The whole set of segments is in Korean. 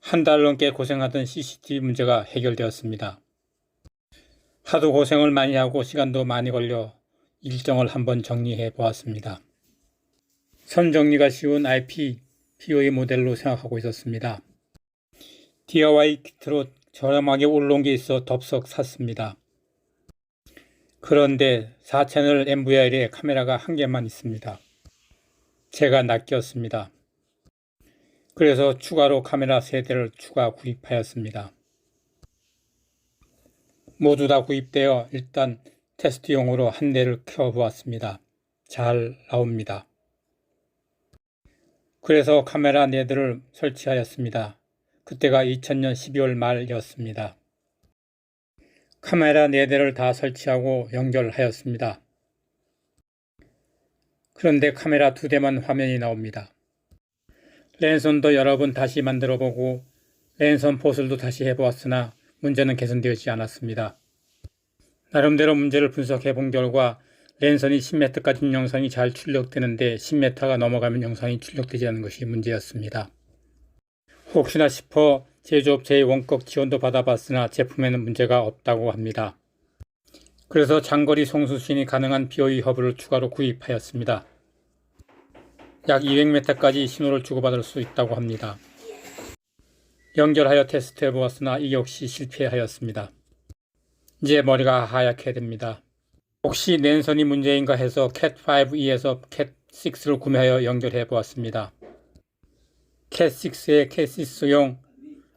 한 달 넘게 고생하던 CCTV 문제가 해결되었습니다. 하도 고생을 많이 하고 시간도 많이 걸려 일정을 한번 정리해 보았습니다. 선 정리가 쉬운 IP, POE 모델로 생각하고 있었습니다. DIY 키트로 저렴하게 올라온 게 있어 덥석 샀습니다. 그런데 4채널 MVR에 카메라가 한 개만 있습니다. 제가 낚였습니다. 그래서 추가로 카메라 3대를 추가 구입하였습니다. 모두 다 구입되어 일단 테스트용으로 한 대를 켜보았습니다. 잘 나옵니다. 그래서 카메라 4대를 설치하였습니다. 그때가 2000년 12월 말이었습니다. 카메라 4대를 다 설치하고 연결하였습니다. 그런데 카메라 2대만 화면이 나옵니다. 랜선도 여러 번 다시 만들어 보고 랜선 포슬도 다시 해보았으나 문제는 개선되지 않았습니다. 나름대로 문제를 분석해 본 결과 랜선이 10m까지 영상이 잘 출력되는데 10m가 넘어가면 영상이 출력되지 않는 것이 문제였습니다. 혹시나 싶어 제조업체의 원격 지원도 받아봤으나 제품에는 문제가 없다고 합니다. 그래서 장거리 송수신이 가능한 BOE 허브를 추가로 구입하였습니다. 약 200m까지 신호를 주고받을 수 있다고 합니다. 연결하여 테스트해 보았으나 이 역시 실패하였습니다. 이제 머리가 하얗게 됩니다. 혹시 랜선이 문제인가 해서 cat5e에서 cat6를 구매하여 연결해 보았습니다. cat6에 cat6용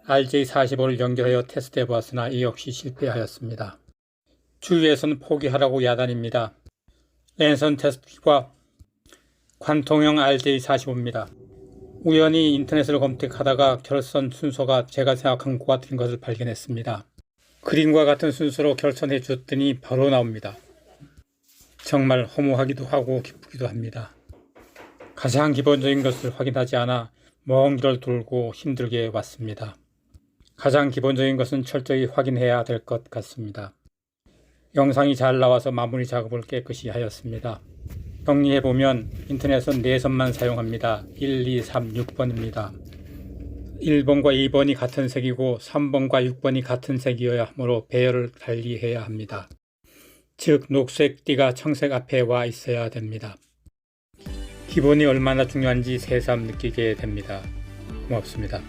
RJ45를 연결하여 테스트해 보았으나 이 역시 실패하였습니다. 주위에서는 포기하라고 야단입니다. 랜선 테스트와 관통형 RJ45입니다. 우연히 인터넷을 검색하다가 결선 순서가 제가 생각한 것 같은 것을 발견했습니다. 그림과 같은 순서로 결선해 주었더니 바로 나옵니다. 정말 허무하기도 하고 기쁘기도 합니다. 가장 기본적인 것을 확인하지 않아 먼 길을 돌고 힘들게 왔습니다. 가장 기본적인 것은 철저히 확인해야 될 것 같습니다. 영상이 잘 나와서 마무리 작업을 깨끗이 하였습니다. 정리해보면 인터넷은 4선만 사용합니다. 1, 2, 3, 6번입니다. 1번과 2번이 같은 색이고 3번과 6번이 같은 색이어야 하므로 배열을 달리해야 합니다. 즉 녹색 띠가 청색 앞에 와 있어야 됩니다. 기본이 얼마나 중요한지 새삼 느끼게 됩니다. 고맙습니다.